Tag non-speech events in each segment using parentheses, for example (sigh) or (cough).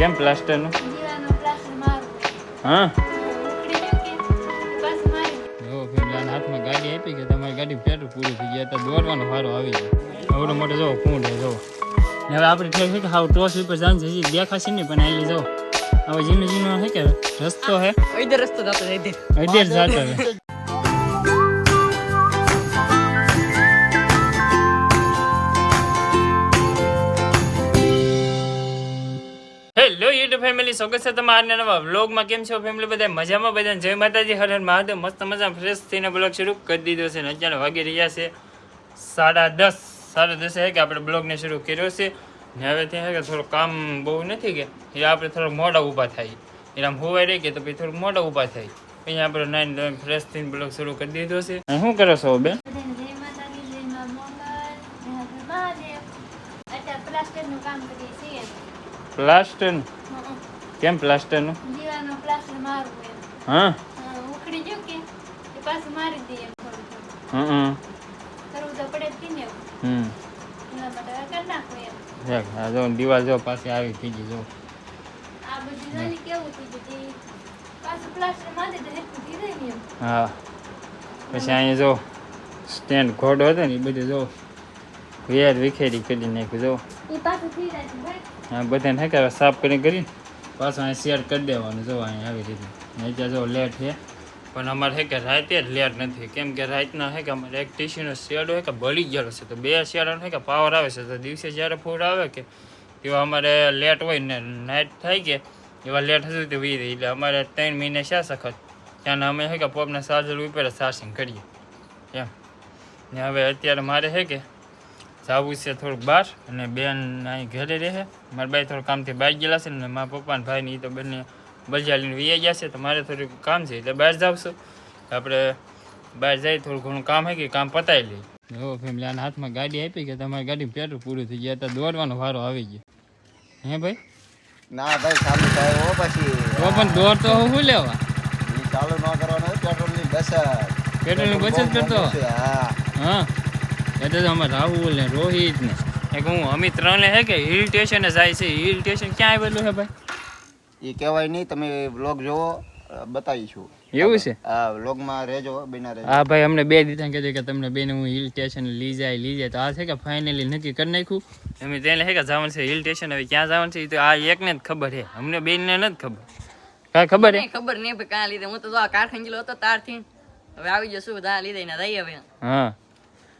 કેમ પ્લાસ્ટરનું પ્લાસ્ટરનું હા? હાથમાં ગાડી આપી કે તમારી ગાડી પેટ્રોલ પૂરું થઈ ગયા તો દોડવાનો વારો આવી જાય આવડો મોટો જો કુંડ છે જો. ને હવે આપણે ઠેક છે કે હાવ ટોસ ઉપર જાણ દેખાશે નહીં પણ આવી જાઓ હવે જીનો જીનો છે કે રસ્તો હે? રસ્તો જતો જાતો ફેમિલી સ્વાગત છે તમારા નવા વ્લોગમાં કેમ છો ફેમિલી બધા મજામાં? બધા જય માતાજી. હર હર મહાદેવ. મસ્ત મજા ફ્રેશ થઈને બ્લોગ શરૂ કરી દીધો છે ને અત્યારે વાગી રહ્યા છે સાડા દસ. સાડા દસે છે કે આપણે બ્લોગને શરૂ કર્યો છે. ને હવે ત્યાં કે થોડું કામ બહુ નથી કે. એટલે આપણે થોડું મોડા ઊભા થાય. એટલે આમ હોવાય રહી કે તો પછી થોડું મોડા ઊભા થાય. અહીંયા આપણે નાઈન ધોઈને ફ્રેશ થઈને બ્લોગ શરૂ કરી દીધો છે. શું કરો છો બેન? પ્લાસ્ટરનું કામ પ્લાસ્ટર હં. કેમ પ્લાસ્ટરનું દીવાનો પ્લાસ્ટર મારું એમ. હા? હા, ઉખડી ગયો કે એ પાછું મારી દઈએ થોડું થોડું. હમ કરવું તો પડે જ ને હમ. એના માટે કરી એમ. દેખ જો દિવાલ જો પાસે આવી થઈ ગઈ જો. આ બધું જોઈને કેવું થઈ ગયું પાછું પ્લાસ્ટર મારી દે તો થઈ જાય ને હા. પછી અહીંયા જો સ્ટેન્ડ ઘોડો હતો ને એ બધું જો વેર વિખેરી કરી નાખ્યું જો. પાછું આ બધાને હે સાફ કરીને કરી પાછું અહીં શેર કરી દેવાનું. જો અહીંયા આવી રીતે. નહીં જો લેટ છે. પણ અમારે હે કે રાતે જ લેટ નથી. કેમ કે રાતના હે કે અમારે એક ટીસીનો શેડો હે કે બળી ગયેલો છે. તો બે શેડોનો હે કે પાવર આવે છે. તો દિવસે જ્યારે ફૂડ આવે કે તેવા અમારે લેટ હોય ને નાઇટ થાય કે એવા લેટ હશે તો વી એટલે અમારે ત્રણ મહિને શા સખત. ત્યાં અમે હે કે પોપના ચાર્જર ઉપર ચાર્જિંગ કરીએ. એમ. ને હવે અત્યારે મારે હે કે જવું છે થોડુંક બહાર અને બેન અહીં ઘરે રહે. મારા ભાઈ થોડું કામથી બહાર ગયેલા છે ને મારા પપ્પા ને ભાઈ એ તો બંને બજાર લઈને વી ગયા છે તો મારે થોડુંક કામ છે એટલે બહાર જાવશું આપણે બહાર જઈ થોડું ઘણું કામ હોય કે કામ પતાવી લઈએ જો ફેમિલી આના હાથમાં ગાડી આપી કે તમારી ગાડી પેટ્રોલ પૂરું થઈ ગયા તો દોડવાનો વારો આવી ગયો. હે ભાઈ? ના ભાઈ ચાલુ થાય હો પછી. તો પણ દોડ તો હું શું લેવા? ચાલુ ન કરવાનું હોય પેટ્રોલની બચત. પેટ્રોલની બચત કરતો? હા. હા. એટલે તો અમારે રાહુલ ને રોહિત ને. એક હું અમિત ત્રણે હે કે હિલ સ્ટેશને જાય છે. હિલ સ્ટેશન ક્યાં આવેલું છે ભાઈ? એ કહેવાય નહીં તમે વ્લોગ જોવો બતાવીશું. એવું છે? હા વ્લોગમાં રહેજો બિના રહેજો. હા ભાઈ અમને બે દીધા છે કે તમને બેને હું હિલ સ્ટેશન લઈ જાય લઈ જાય. તો આ છે કે ફાઇનલી નક્કી કરી નાખ્યું? અમે તેને હે કે જવાનું છે હિલ સ્ટેશન હવે ક્યાં જવાનું છે? એ તો આ એકને જ ખબર છે. અમને બેનને નથી ખબર. કાંઈ ખબર હે નહીં ખબર નહીં ભાઈ કાં લીધે. હું તો જો આ કારખાન ગયેલો હતો તારથી. હવે આવી જશું ત્યાં લીધે ને રહી હવે. હા.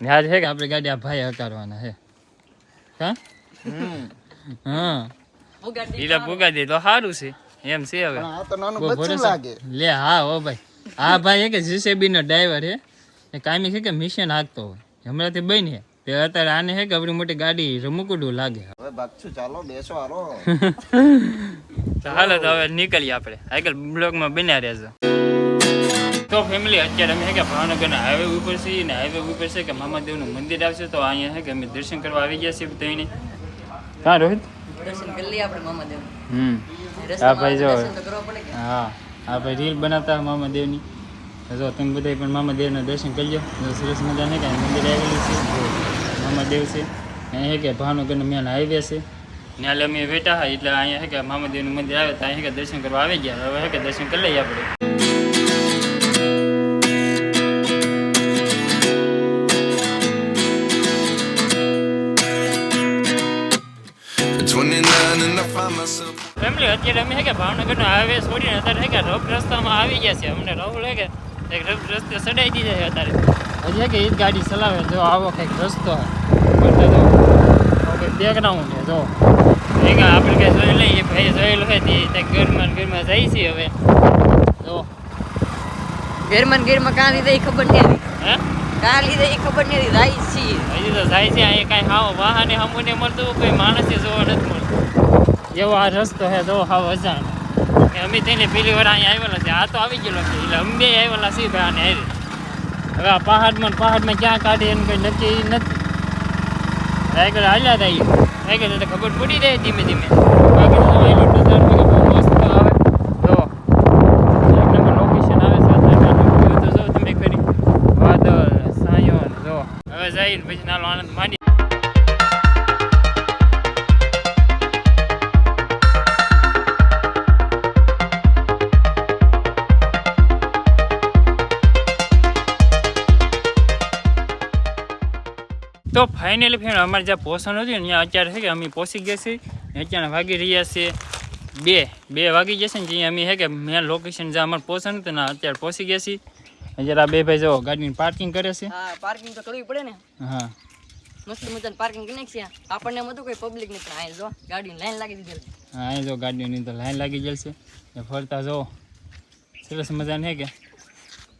ને છે કે આપણે ગાડી આ ભાઈ હકારવાના છે હા? હા. ઉગાડી ઈલા દે તો સારું છે. એમ છે હવે. પણ આ તો નાનું બહુ બચ્ચું ભરોસો? લાગે. લે હા હો ભાઈ. આ ભાઈ એક જીસીબી નો ડ્રાઈવર છે એ કાયમી છે કે મિશન હાંકતો હોય. હમણાંથી બની છે તે અત્યારે આને છે કે આપણી મોટી ગાડી રમકડું લાગે. હવે ભાગશું ચાલો બેસો હાલો. (laughs) હાલો તો હવે નીકળીએ આપણે. આગળ બ્લોગમાં બન્યા રહેજો. તો ફેમિલી અત્યારે અમે કે ભાવનગરના હાઈવે ઉપર છીએ ને હાઈવે ઉપર છે કે મામાદેવનું મંદિર આવશે તો અહીંયા છે કે અમે દર્શન કરવા આવી ગયા છીએ તઈને હા રોહિત? દર્શન કરી લઈએ આપણે મામાદેવ હમ. આ ભાઈ જો દર્શન તો કરવા પડે કે? હા આ ભાઈ રીલ બનાવતા મામાદેવની. જો તમે બધા પણ મામાદેવના દર્શન કરી લો જો સરસ મજાને કે મંદિર આવેલું છે. મામાદેવ છે. અહીંયા કે ભાવનગરનો મેન હાઈવે છે. ને હાલે અમે બેઠા હા એટલે અહીંયા કે મામાદેવનું મંદિર આવે તો અહીંયા કે દર્શન કરવા આવી ગયા. હવે કે દર્શન કરી લઈએ આપણે. ફેમિલી અત્યારે અમે કે ભાવનગરનો હાઈવે છોડીને અત્યારે કે રફ રસ્તામાં આવી ગયા છે અમને છે કે એક રફ રસ્તે સડાઈ દીધા છે અત્યારે. હજી કે એ ગાડી ચલાવે. જો આવો કંઈક રસ્તો. બેકગ્રાઉન્ડ છે જો. એ કે આપણે કંઈ જોઈ લઈએ. ભાઈ જોયેલું હોય તે ત્યાં ઘરમાં જાય છે હવે. જો. ગરમાન ઘેરમાં કાં લીધે એ ખબર નહીં હે? કાં લીધે એ ખબર નહીં જાય છે. હજી તો જાય છે અહીં કાંઈ હાવ વાહને હમુને મળતું, કોઈ માણસે જોવા નથી મળતું. એવો આ રસ્તો છે, જો હાવ અજાણ. અમે તેને પેલી વાર અહીંયા આવેલા છે આ તો આવી ગયેલો છે, એટલે અમે આવેલા છીએ ભાઈ આને હેરી. હવે આ પહાડમાં પહાડમાં ક્યાં કાઢે એનું કંઈ નક્કી નથી. રાયગઢ હાલ્યા હતા રાયગઢ એટલે ખબર પડી રહે ધીમે ધીમે. બાકી તો ફાઇનલી ફેમ અમારે જ્યાં પહોંચવાનું હતું ને ત્યાં અત્યારે છે કે અમે પહોંચી ગયા છીએ. ને અત્યારે વાગી રહ્યા છે બે બે વાગી જશે ને ત્યાં અમે છે કે મેન લોકેશન જ્યાં અમારે પહોંચવાનું હતું ને અત્યારે પહોંચી ગયા છીએ. અત્યારે આ બે ભાઈ જો ગાડીની પાર્કિંગ કરે છે. હા પાર્કિંગ તો કરવી પડે ને. હા. મસ્ત મજાનું પાર્કિંગ કરી નાખશે આપણને એમ હતું કોઈ પબ્લિક નહીં પણ આ જો ગાડીની લાઈન લાગી દીધી હા અહીં જો ગાડીની તો લાઈન લાગી જશે ને ફરતા જો. સરસ મજાની છે કે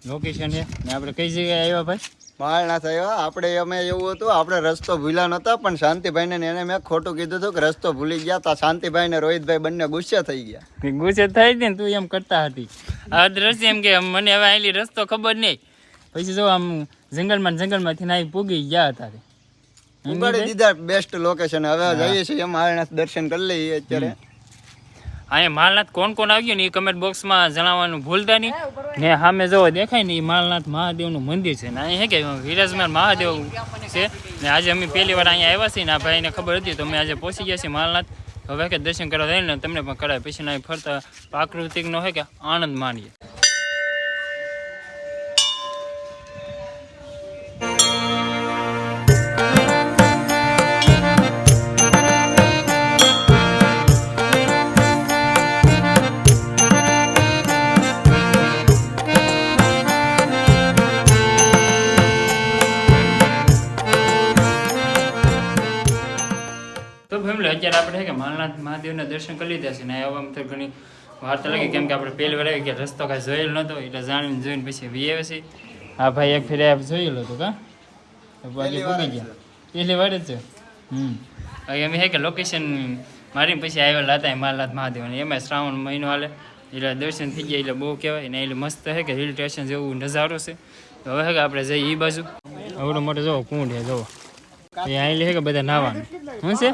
લોકેશન છે. ને આપણે કઈ જગ્યાએ આવ્યા ભાઈ? માળના થયો. આપણે અમે એવું હતું આપણે રસ્તો ભૂલા નહોતા પણ શાંતિભાઈને એને મેં ખોટું કીધું હતું કે રસ્તો ભૂલી ગયા તા. શાંતિભાઈ ને રોહિતભાઈ બંને ગુસ્સે થઈ ગયા. ગુસ્સે થઈ ને તું એમ કરતા હતી. આ દ્રશ્ય એમ કે મને હવે આવેલી રસ્તો ખબર નહીં પછી જો આમ જંગલમાં જંગલમાંથી નાઈ પૂગી ગયા હતા ઉગાડી દીધા બેસ્ટ લોકેશન હવે જઈએ છીએ એમ માળનાથ દર્શન કરી લઈએ અત્યારે. અહીંયા માલનાથ કોણ કોણ આવ્યું ને એ કમેન્ટ બોક્સમાં જણાવવાનું ભૂલતા નહીં. ને સામે જો દેખાય ને એ માલનાથ મહાદેવનું મંદિર છે. ને અહીંયા કે વિરાજમાન મહાદેવ છે. ને આજે અમે પહેલી વાર અહીંયા આવ્યા છીએ ને આ ભાઈને ખબર હતી તો અમે આજે પહોંચી ગયા છીએ માલનાથ. હવે કે દર્શન કરવા જાય ને તમને પણ કરાય પછી ફરતા પ્રાકૃતિકનો હોય કે આનંદ માણીએ. કે મહાદેવના દર્શન કરી લીધા છે ને આવા તો ઘણી વાર તો લાગી કેમ કે આપણે પહેલી વાર આવી ગયા રસ્તો કાંઈ જોયેલો નહોતો એટલે જાણીને જોઈને પછી વીએ પછી છે હા ભાઈ એક ફેરે આપ જોયેલો હતો કા? બાકી ભૂલી ગયા. પહેલી વાર જ છે? હમ. અમે છે કે લોકેશન મારીને પછી આવેલા હતા માલનાથ મહાદેવ અને એમાં શ્રાવણ મહિનો હાલે એટલે દર્શન થઈ ગયા એટલે બહુ કહેવાય. ને એટલે મસ્ત છે કે હિલ સ્ટેશન જેવું નજારો છે. હવે કે આપણે જઈએ એ બાજુ. આવડો મોટો જવો કુંડ છે જોવો એ અહીં લે કે બધા નાવાનું? શું છે?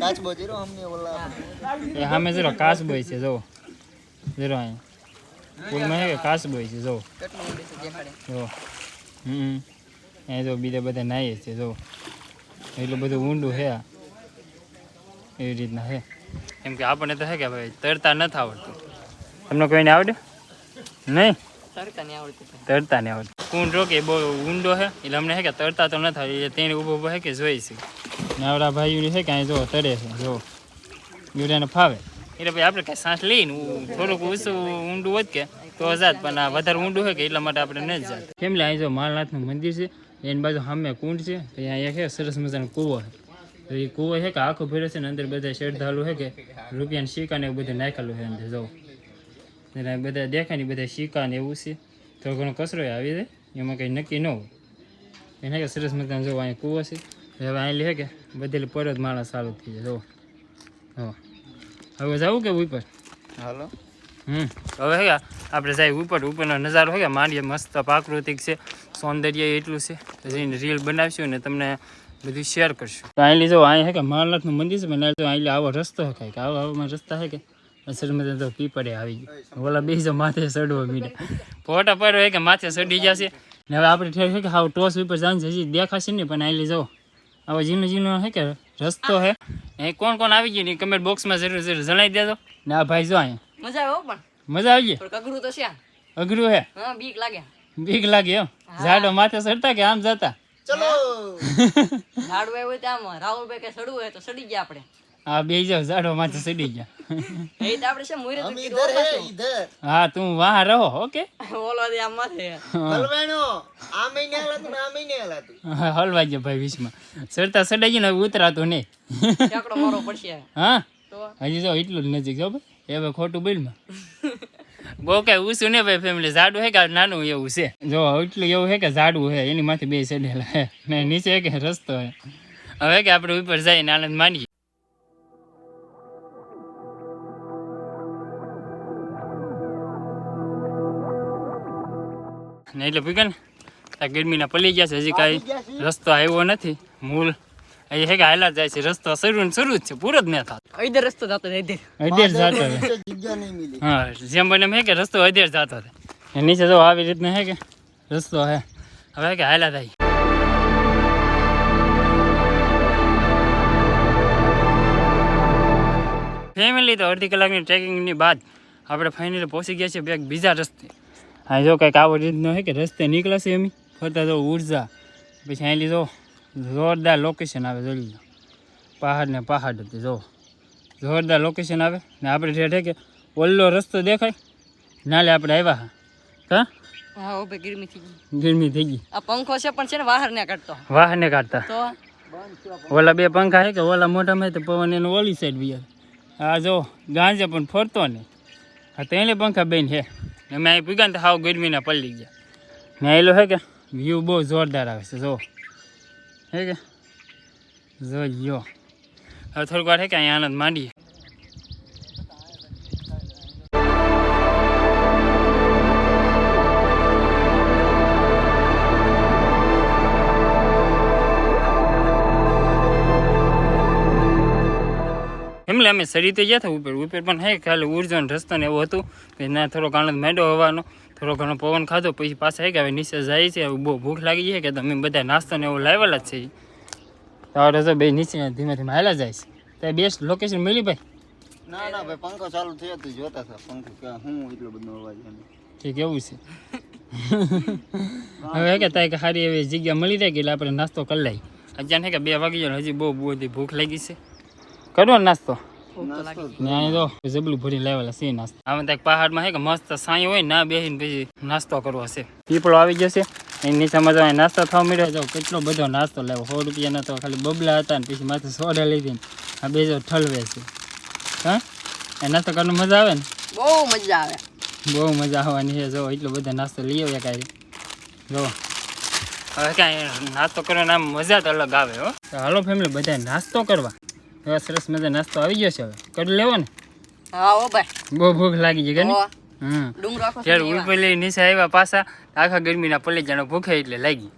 કાચબો જીરો અમને ઓલા એ સામે જરો કાચબોય છે જો જરો અહીં. પુલમાં કે કાચબોય છે જો જો હમ એ જો બીજા બધા નાહીએ છે જો એટલું બધું ઊંડું છે એવી રીતના છે. કેમ કે આપણને તો છે કે ભાઈ તરતા નથી આવડતું. તમને કોઈને આવડે નહીં તરતા નહીં? આવડતું તરતા નહીં આવડતું. કુંડ રોકે? બહુ ઊંડો છે. એટલે અમને છે કે તરતા તો નથી આવડે એટલે તેને ઊભો ઊભો છે કે જોઈ છે. ને આપણા ભાઈઓની છે કે અહીં જો તરે છે, જો. યુરિયાને ફાવે. એટલે ભાઈ આપણે કાંઈ સાસ લઈને ઉ- થોડુંક ઊંચું ઊંડું હોત કે, તો જાત પણ આ વધારે ઊંડું હોય કે એટલા માટે આપણે ન જ જાત. કેમ લે, અહીં જો માલનાથનું મંદિર છે, એની બાજુ સામે કુંડ છે પછી અહીંયા છે, સરસ મજાનો કૂવો છે. તો એ કૂવો છે કે આખો ભર્યો છે ને અંદર બધા શ્રદ્ધાળુ છે કે રૂપિયાના સિક્કા ને એવું બધું નાખેલું છે અંદર, જો. એટલે આ બધા દેખાય ને એ બધા સિક્કા ને એવું છે. તો ઘણો કચરો આવી જાય, એમાં કંઈ નક્કી ન હોય. એને કે સરસ મજાનો જો અહીંયા કૂવો છે. હવે અહીં લે કે બધેલી પરત માણસ ચાલુ થઈ જાય જો હો હવે જવું કે ઉપર? હાલો. હમ. હવે હે આપણે જાય ઉપર ઉપરનો નજારો હોય કે માંડીએ મસ્ત પ્રાકૃતિક છે સૌંદર્ય એટલું છે તો જઈને રીલ બનાવશું ને તમને બધું શેર કરશું. તો અહીં લીધો અહીં હે કે માલનાથનું મંદિર છે મને અહીં આવો રસ્તો હે કે આવો આવો રસ્તા હે કે? મજા તો પીપળે આવી ગયો ઓલા બીજો માથે ચડવો મીડે ફોટા પડ્યો કે માથે ચડી જશે ને હવે આપણે ઠેર કે હાવ ટોસ ઉપર જાણ છે હજી દેખાશે ને પણ અહીં લીધો આવો ઝીનો ઝીનો હે કે રસ્તો હે? અહીં કોણ કોણ આવી ગયું ને કમેન્ટ બોક્સમાં જરૂર જરૂર જણાવી દેજો. ને આ ભાઈ જો અહીંયા. મજા આવે પણ. મજા આવી ગઈ? અઘરું તો છે અઘરું હે? હા બીક લાગે. બીક લાગે એમ. ઝાડો માથે ચડતા કે આમ જતા? ચલો. (laughs) ઝાડવા હોય તો આમ રાહુલભાઈ કે સડવું હોય તો સડી ગયા આપણે. હા બે જાવ ઝાડો માથે ચડી ગયા. હા તું વાહ રહો ઓકે બોલો દે ભાઈ વિશમાં સરતા સડાઈ ગયો ને ઉતરાતો ને હા? હજી જો એટલું જ નજીક જો ભાઈ. એ ભાઈ ખોટું બોલમાં બહુ કઈ ઊંચું ને ભાઈ ફેમિલી ઝાડું હે કે નાનું એવું છે? જો એટલું એવું હે કે ઝાડું હે એની માથે બે સડેલા હે. ને નીચે કે રસ્તો હે. હવે કે આપણે ઉપર જઈને આનંદ માનીએ. ને એટલે ને. આ ગરમીના પલી ગયા છે હજી કાંઈ રસ્તો આવ્યો નથી. મૂળ અહીં હે કે હાલા જાય છે રસ્તો શરૂ ને શરૂ જ છે પૂરો જ ન થતો. ઇધર રસ્તો જતો અધેર જતો હા જેમ બને એમ હે કે રસ્તો અધેર જતો હતો એ નીચે જો આવી રીતના હે કે રસ્તો હે. હવે કે હાલા થાય ફેમિલી તો અડધી કલાકની ટ્રેકિંગની બાદ આપણે ફાઇનલી પહોંચી ગયા છીએ બેગ બીજા રસ્તે. હા જો કંઈક આવો રીતનો છે કે રસ્તે નીકળશે એમ. ફરતા જો ઊર્જા. પછી અહીં જો જોરદાર લોકેશન આવે જોઈ લો. પહાડ ને પહાડ હતી જો. જોરદાર લોકેશન આવે. ને આપણે ઠેઠે કે ઓલ્લો રસ્તો દેખાય. નાલે આપણે આવ્યા હા. હા ઓ ગરમી થઈ ગઈ. ગરમી થઈ ગઈ. આ પંખો છે પણ છે ને વાહર ને કાઢતો. વાહને કાઢતા. તો? ઓલા બે પંખા છે કે ઓલા મોટામાં તો પવન એનો ઓલી સાઈડ બી. આ જો ગાંજે પણ ફરતો નહીં. હા તેને પંખા બેન છે. અમે અહીં પીગા ને તો હાવ ગરમીના પલળી ગયા. મેં એલો હે કે વ્યૂ બહુ જોરદાર આવે છે જો હે કે? જો યો હવે થોડીક વાર હે કે, અહીંયા આનંદ માંડીએ. એમલે અમે સરી તો ગયા હતા ઉપર. ઉપર પણ હે ખાલી ઉર્જાનો રસ્તો ને એવું હતું. કે ના થોડોક આનંદ માંડ્યો હવાનો. થોડો ઘણો પવન ખાધો પછી પાછા હે કે હવે નીચે જાય છે. હવે બહુ ભૂખ લાગી છે કે તમે બધા નાસ્તો ને એવું લાવેલા જ છે તારો તો બે નીચે ધીમે ધીમે હાલા જાય છે. ત્યાં બેસ્ટ લોકેશન મળી ભાઈ? ના ના ભાઈ પંખો ચાલુ થયો તો જોતા હતા. પંખો કે હું એટલો બધો અવાજ એને? કેવું છે? હવે કે તાય કે સારી એવી જગ્યા મળી જાય કે એટલે આપણે નાસ્તો કરી લઈએ. અત્યારે કે બે વાગી જાય હજી બહુ બધી ભૂખ લાગી છે. કરો નાસ્તો? ને તો જબલું ભરી લાવેલા છે નાસ્તો. આમાં ત્યાં પહાડમાં હે કે મસ્ત સાંઈ હોય ને ના બેસીને પછી નાસ્તો કરવો છે પીપળો આવી જશે. એની નીચેમાં તો આવે નાસ્તો થવા મળ્યો તો કેટલો બધો નાસ્તો લાવ્યો સો રૂપિયાના તો ખાલી બબલા હતા ને પછી માથે સોડા લીધી ને આ બે જો ઠલવે છે. હા? એ નાસ્તો કરવાનો મજા આવે ને? બહુ મજા આવે. બહુ મજા આવવાની છે. જો એટલો બધો નાસ્તો લઈ આવ્યા કાંઈ જો. હવે કાંઈ નાસ્તો કરવાનો આમ મજા જ અલગ આવે હો. હાલો ફેમિલી બધા નાસ્તો કરવા. એવા સરસ મજા નાસ્તો આવી ગયો છે હવે. કરી લેવો ને? હા ઓ ભાઈ. બહુ ભૂખ લાગી છે કે હમ ડુંગરો આખો જ્યારે સડી ઉપર લઈ નીચે આવ્યા પાછા આખા ગરમીના પલ્લે જાણે ભૂખે એટલે લાગી.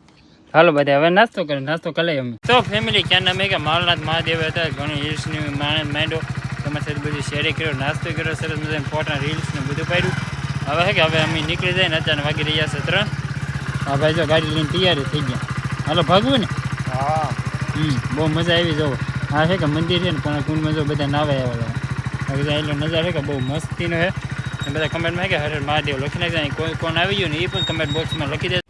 હાલો બધા હવે નાસ્તો કરે નાસ્તો કરી અમે. તો ફેમિલી ક્યાં નામ કે માલનાથ મહાદેવ હતા ઘણું હિલ્સની માંડ્યો. તમારી સાથે બધું શેરે કર્યો નાસ્તો કર્યો સરસ મજાની ફોટા રીલ્સ ને બધું પાડ્યું. હવે હે કે હવે અમે નીકળી જાય ને વાગી રહ્યા છે ત્રણ. હા ભાઈ જો ગાડી લઈને તૈયારી થઈ ગયા. હાલો ભાગવું ને? હા. હમ બહુ મજા આવી જો આ છે કે મંદિર છે ને, પણ કુંડમાં જો બધા નાવે આવેલા બાકી એટલો નજારો છે કે બહુ મસ્તીનો છે. બધા કમેન્ટમાં કે હરે મહાદેવ લખી નાખે કોણ આવી ગયું ને એ પણ કમેન્ટ બોક્સમાં લખી દે